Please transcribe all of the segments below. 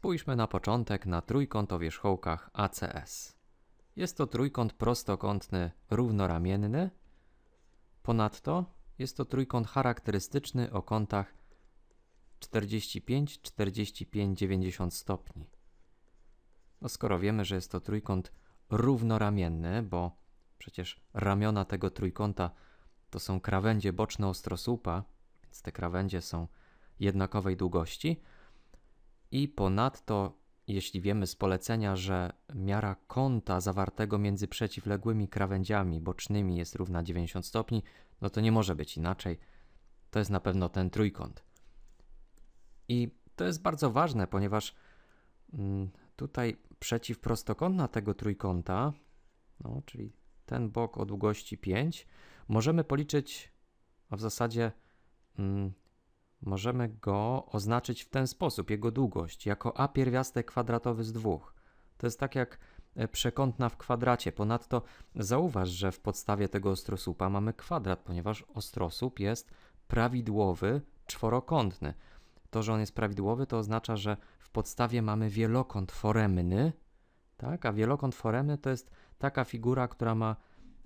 Spójrzmy na początek na trójkąt o wierzchołkach ACS. Jest to trójkąt prostokątny równoramienny. Ponadto jest to trójkąt charakterystyczny o kątach 45, 45, 90 stopni. No skoro wiemy, że jest to trójkąt równoramienny, bo przecież ramiona tego trójkąta to są krawędzie boczne ostrosłupa, więc te krawędzie są jednakowej długości. I ponadto, jeśli wiemy z polecenia, że miara kąta zawartego między przeciwległymi krawędziami bocznymi jest równa 90 stopni, no to nie może być inaczej. To jest na pewno ten trójkąt. I to jest bardzo ważne, ponieważ mm, tutaj przeciwprostokątna tego trójkąta, no, czyli ten bok o długości 5, możemy policzyć, a w zasadzie mm, możemy go oznaczyć w ten sposób, jego długość, jako a pierwiastek kwadratowy z dwóch. To jest tak jak e, przekątna w kwadracie. Ponadto zauważ, że w podstawie tego ostrosłupa mamy kwadrat, ponieważ ostrosłup jest prawidłowy, czworokątny. To, że on jest prawidłowy, to oznacza, że w podstawie mamy wielokąt foremny, tak? a wielokąt foremny to jest taka figura, która ma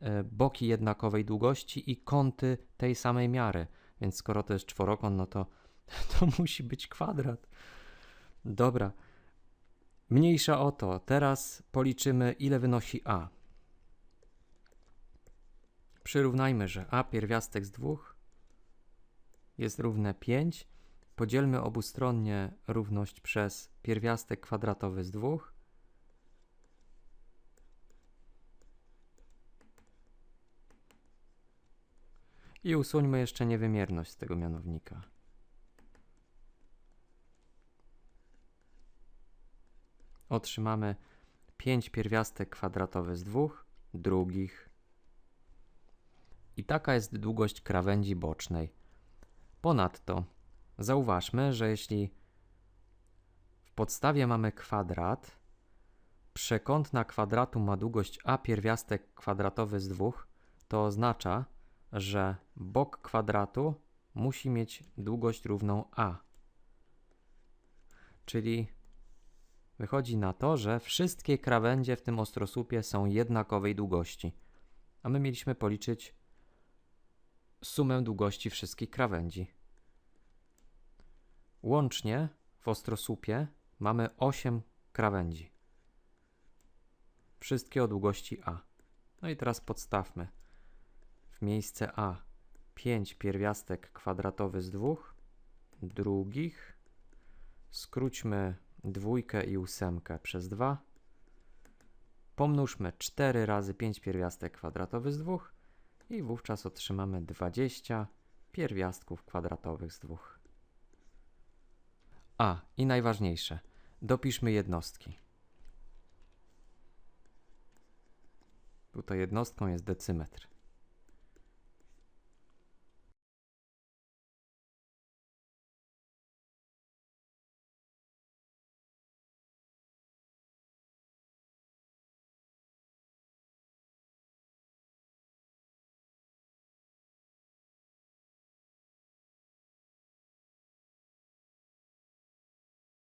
e, boki jednakowej długości i kąty tej samej miary. Więc skoro to jest czworokąt, no to to musi być kwadrat. Dobra. Mniejsza o to. Teraz policzymy, ile wynosi a. Przyrównajmy, że a pierwiastek z dwóch jest równe 5. Podzielmy obustronnie równość przez pierwiastek kwadratowy z dwóch. I usuńmy jeszcze niewymierność z tego mianownika. Otrzymamy 5 pierwiastek kwadratowy z dwóch drugich. I taka jest długość krawędzi bocznej. Ponadto zauważmy, że jeśli w podstawie mamy kwadrat, przekątna kwadratu ma długość a pierwiastek kwadratowy z dwóch, to oznacza, że bok kwadratu musi mieć długość równą a. Czyli wychodzi na to, że wszystkie krawędzie w tym ostrosłupie są jednakowej długości. A my mieliśmy policzyć sumę długości wszystkich krawędzi. Łącznie w ostrosłupie mamy 8 krawędzi. Wszystkie o długości a. No i teraz podstawmy miejsce A 5 pierwiastek kwadratowy z dwóch drugich. Skróćmy dwójkę i ósemkę przez 2. Pomnóżmy 4 razy 5 pierwiastek kwadratowy z dwóch i wówczas otrzymamy 20 pierwiastków kwadratowych z dwóch. A, i najważniejsze, dopiszmy jednostki. Tutaj jednostką jest decymetr.